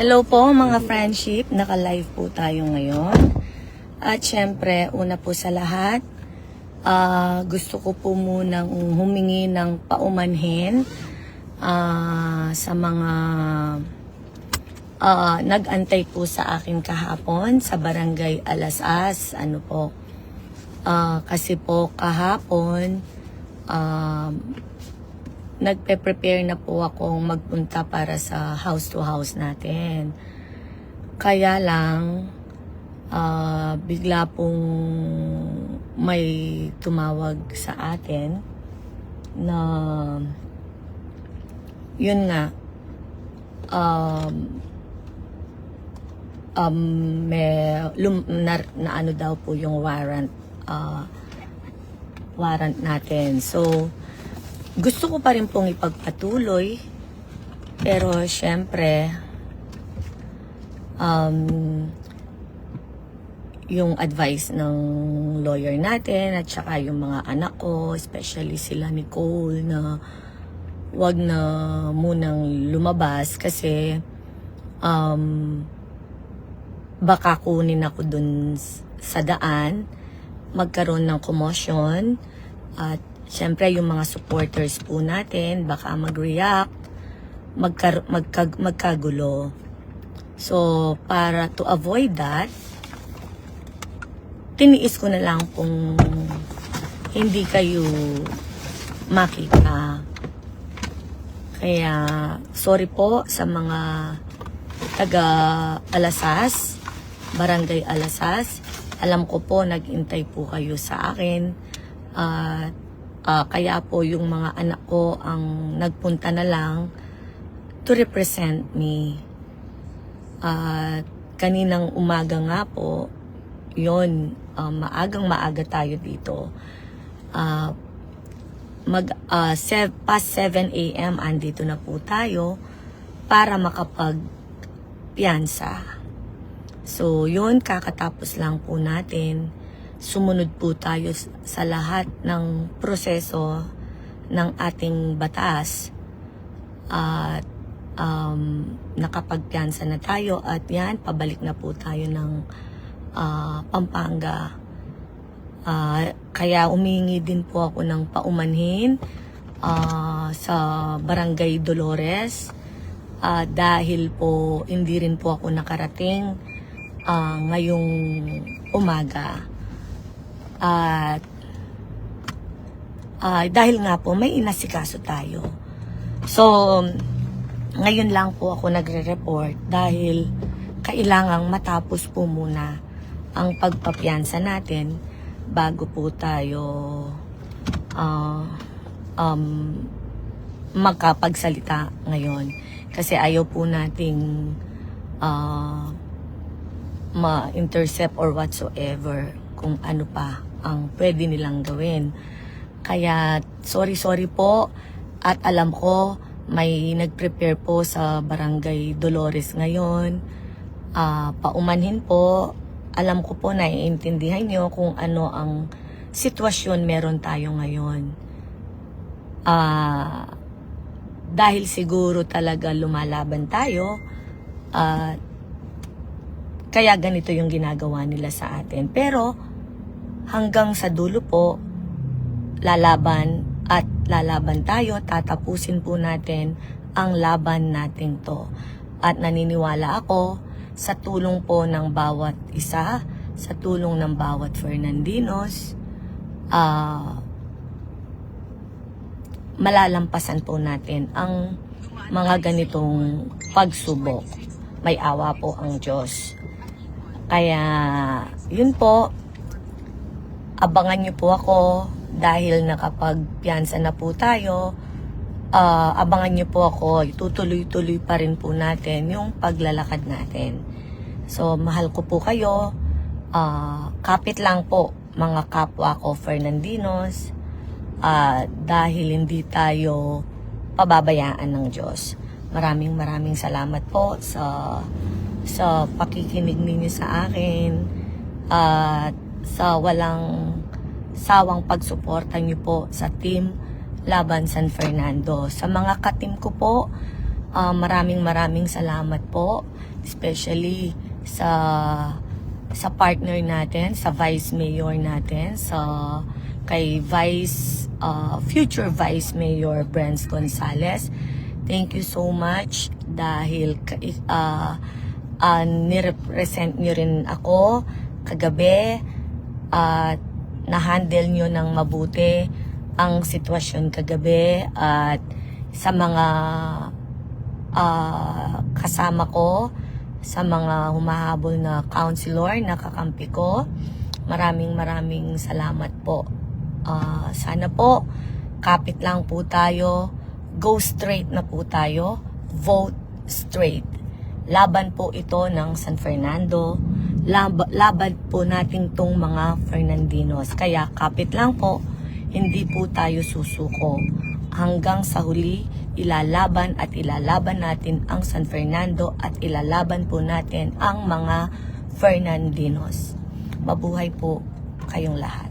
Hello po mga friendship, naka-live po tayo ngayon. At syempre, una po sa lahat, ah, gusto ko po munang humingi ng paumanhin ah, sa mga ah, nag-antay po sa akin kahapon sa barangay Alasas. Ano po, ah, kasi po kahapon, um, nagpe-prepare na po akong magpunta para sa house to house natin. Kaya lang, ah, bigla pong may tumawag sa atin na yun nga, um, um, may, lum, na, na ano daw po yung warrant, ah, warrant natin. So, gusto ko pa rin pong ipagpatuloy. Pero syempre, um, yung advice ng lawyer natin at saka yung mga anak ko, especially sila Nicole na wag na munang lumabas kasi um, baka kunin ako dun sa daan, magkaroon ng commotion at syempre yung mga supporters po natin baka mag-react, magkar- magkag- magkagulo. So, para to avoid that, tiniis ko na lang kung hindi kayo makita. Kaya, sorry po sa mga taga Alasas, Barangay Alasas. Alam ko po, nag-intay po kayo sa akin. At ah, kaya po yung mga anak ko ang nagpunta na lang to represent me. At kaninang umaga nga po, yon maagang maaga tayo dito. Ah, mag ah, sev- past 7 a.m. andito na po tayo para makapag piyansa. So, yun, kakatapos lang po natin. Sumunod po tayo sa lahat ng proseso ng ating batas. At um, nakapagpiyansa na tayo at yan, pabalik na po tayo ng ah, Pampanga. Ah, kaya umingi din po ako ng paumanhin ah, sa Barangay Dolores Ah, dahil po hindi rin po ako nakarating ah, ngayong umaga. At ah, dahil nga po may inasikaso tayo. So, ngayon lang po ako nagre-report dahil kailangang matapos po muna ang pagpapiyansa natin bago po tayo ah, um, magkapagsalita ngayon. Kasi ayaw po nating ah, ma-intercept or whatsoever kung ano pa ang pwede nilang gawin. Kaya sorry sorry po at alam ko may nag-prepare po sa Barangay Dolores ngayon. Ah, paumanhin po. Alam ko po naiintindihan niyo kung ano ang sitwasyon meron tayo ngayon. Ah, dahil siguro talaga lumalaban tayo at kaya ganito yung ginagawa nila sa atin. Pero hanggang sa dulo po, lalaban at lalaban tayo, tatapusin po natin ang laban nating to. At naniniwala ako sa tulong po ng bawat isa, sa tulong ng bawat Fernandinos, ah malalampasan po natin ang mga ganitong pagsubok. May awa po ang Diyos. Kaya, yun po, abangan niyo po ako dahil nakapagpiyansa na po tayo. Ah, abangan niyo po ako, itutuloy-tuloy pa rin po natin yung paglalakad natin. So, mahal ko po kayo. Ah, kapit lang po, mga kapwa ko Fernandinos. Ah, dahil hindi tayo pababayaan ng Diyos. Maraming maraming salamat po sa sa pakikinig ninyo sa akin at sa walang sawang pagsuporta niyo po sa team Laban San Fernando. Sa mga katim ko po, Ah, maraming maraming salamat po, especially sa sa partner natin, sa vice mayor natin, sa kay vice ah, future vice mayor Brent Gonzales. Thank you so much dahil ka- ah ah, nirepresent niyo rin ako kagabi at na-handle nyo ng mabuti ang sitwasyon kagabi at sa mga ah, kasama ko, sa mga humahabol na counselor na kakampi ko, maraming maraming salamat po. Ah, sana po, kapit lang po tayo, go straight na po tayo, vote straight. Laban po ito ng San Fernando, lab- laban po natin tong mga Fernandinos. Kaya kapit lang po, hindi po tayo susuko. Hanggang sa huli, ilalaban at ilalaban natin ang San Fernando at ilalaban po natin ang mga Fernandinos. Mabuhay po kayong lahat.